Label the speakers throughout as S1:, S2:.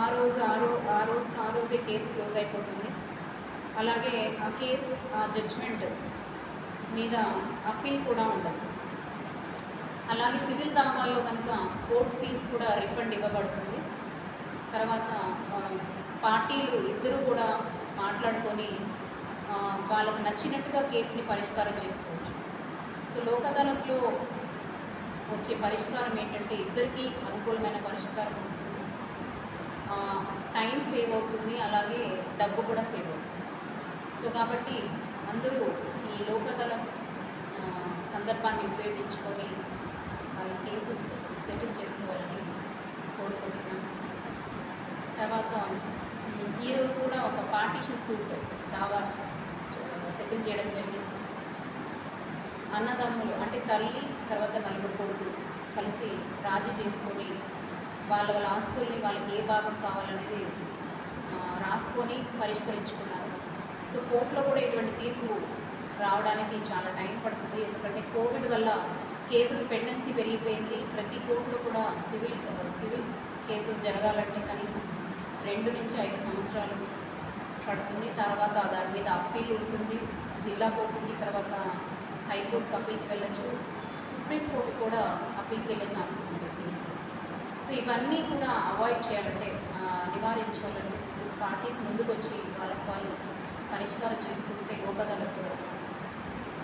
S1: ఆ రోజు ఆ రో ఆ రోజు ఆ రోజే కేసు క్లోజ్ అయిపోతుంది. అలాగే ఆ కేస్ ఆ జడ్జ్మెంట్ మీద అప్పీల్ కూడా ఉండదు అలాగే సివిల్ దావాల్లో కనుక కోర్ట్ ఫీజు కూడా రిఫండ్ ఇవ్వబడుతుంది. తర్వాత పార్టీలు ఇద్దరు కూడా మాట్లాడుకొని వాళ్ళకు నచ్చినట్టుగా కేసుని పరిష్కారం చేసుకోవచ్చు. సో లోక్ అదాలత్లో వచ్చే పరిష్కారం ఏంటంటే ఇద్దరికీ అనుకూలమైన పరిష్కారం వస్తుంది. టైం సేవ్ అవుతుంది అలాగే డబ్బు కూడా సేవ్ అవుతుంది. సో కాబట్టి అందరూ ఈ లోక్ సందర్భాన్ని ఉపయోగించుకొని వాళ్ళ కేసెస్ సెటిల్ చేసుకోవాలని కోరుకుంటున్నాను. తర్వాత ఈరోజు కూడా ఒక పార్టీషన్ సూట్ దావా సెటిల్ చేయడం జరిగింది. అన్నదమ్ములు అంటే తల్లి తర్వాత నలుగురు కొడుకులు కలిసి రాజీ చేసుకొని వాళ్ళ వాళ్ళ ఆస్తుల్ని వాళ్ళకి ఏ భాగం కావాలనేది రాసుకొని పరిష్కరించుకున్నారు. సో కోర్టులో కూడా ఇటువంటి తీర్పు రావడానికి చాలా టైం పడుతుంది. ఎందుకంటే కోవిడ్ వల్ల కేసెస్ పెండెన్సీ పెరిగిపోయింది. ప్రతి కోర్టులో కూడా సివిల్ సివిల్ కేసెస్ జరగాలంటే కనీసం రెండు నుంచి ఐదు సంవత్సరాలు పడుతుంది. తర్వాత దాని మీద అప్పీల్ ఉంటుంది. జిల్లా కోర్టుకి తర్వాత హైకోర్టుకి అప్పీల్కి వెళ్ళొచ్చు. సుప్రీంకోర్టు కూడా అప్పీల్కి వెళ్ళే ఛాన్సెస్ ఉంటాయి. Civil cases. సో ఇవన్నీ కూడా అవాయిడ్ చేయాలంటే ఆ, నివారించాలంటే పార్టీస్ ముందుకు వచ్చి వాళ్ళకి వాళ్ళు పరిష్కారం చేసుకుంటే లోక్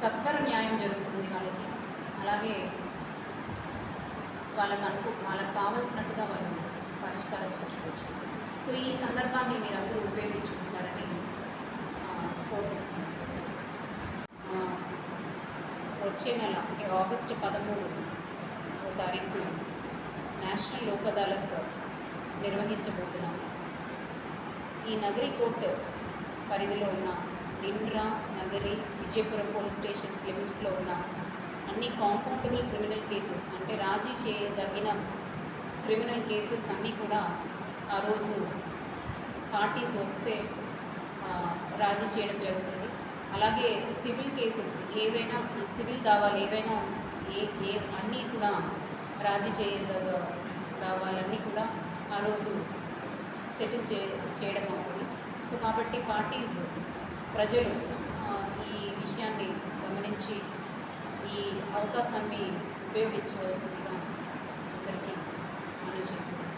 S1: సత్వర న్యాయం జరుగుతుంది వాళ్ళకి. అలాగే వాళ్ళకు అనుకు వాళ్ళకి కావాల్సినట్టుగా వాళ్ళు పరిష్కారం చేసుకోవచ్చు. సో ఈ సందర్భాన్ని మీరందరూ ఉపయోగించుకుంటారని కోరుకుంటున్నాను. వచ్చే నెల అంటే ఆగస్టు పదమూడు తారీఖు నేషనల్ లోక్ అదాలత్ నిర్వహించబోతున్నాము ఈ నగరి కోర్టు పరిధిలో ఉన్న ఇండ్రా నగరి విజయపురం పోలీస్ స్టేషన్స్ లిమిట్స్లో ఉన్న అన్ని కాంపౌండబుల్ క్రిమినల్ కేసెస్ అంటే రాజీ చేయదగిన క్రిమినల్ కేసెస్ అన్నీ కూడా ఆ రోజు పార్టీస్ వస్తే రాజీ చేయడం జరుగుతుంది. అలాగే సివిల్ కేసెస్ ఏవైనా సివిల్ దావాలు ఏవైనా ఏ ఏ అన్నీ కూడా రాజీ చేయదగ వాళ్ళన్నీ కూడా ఆ రోజు సెటిల్ చే చేయడం అవుతుంది. సో కాబట్టి పార్టీస్ ప్రజలు ఈ విషయాన్ని గమనించి ఈ అవకాశాన్ని ఉపయోగించవలసిందిగా అందరికీ మనం చేస్తున్నాం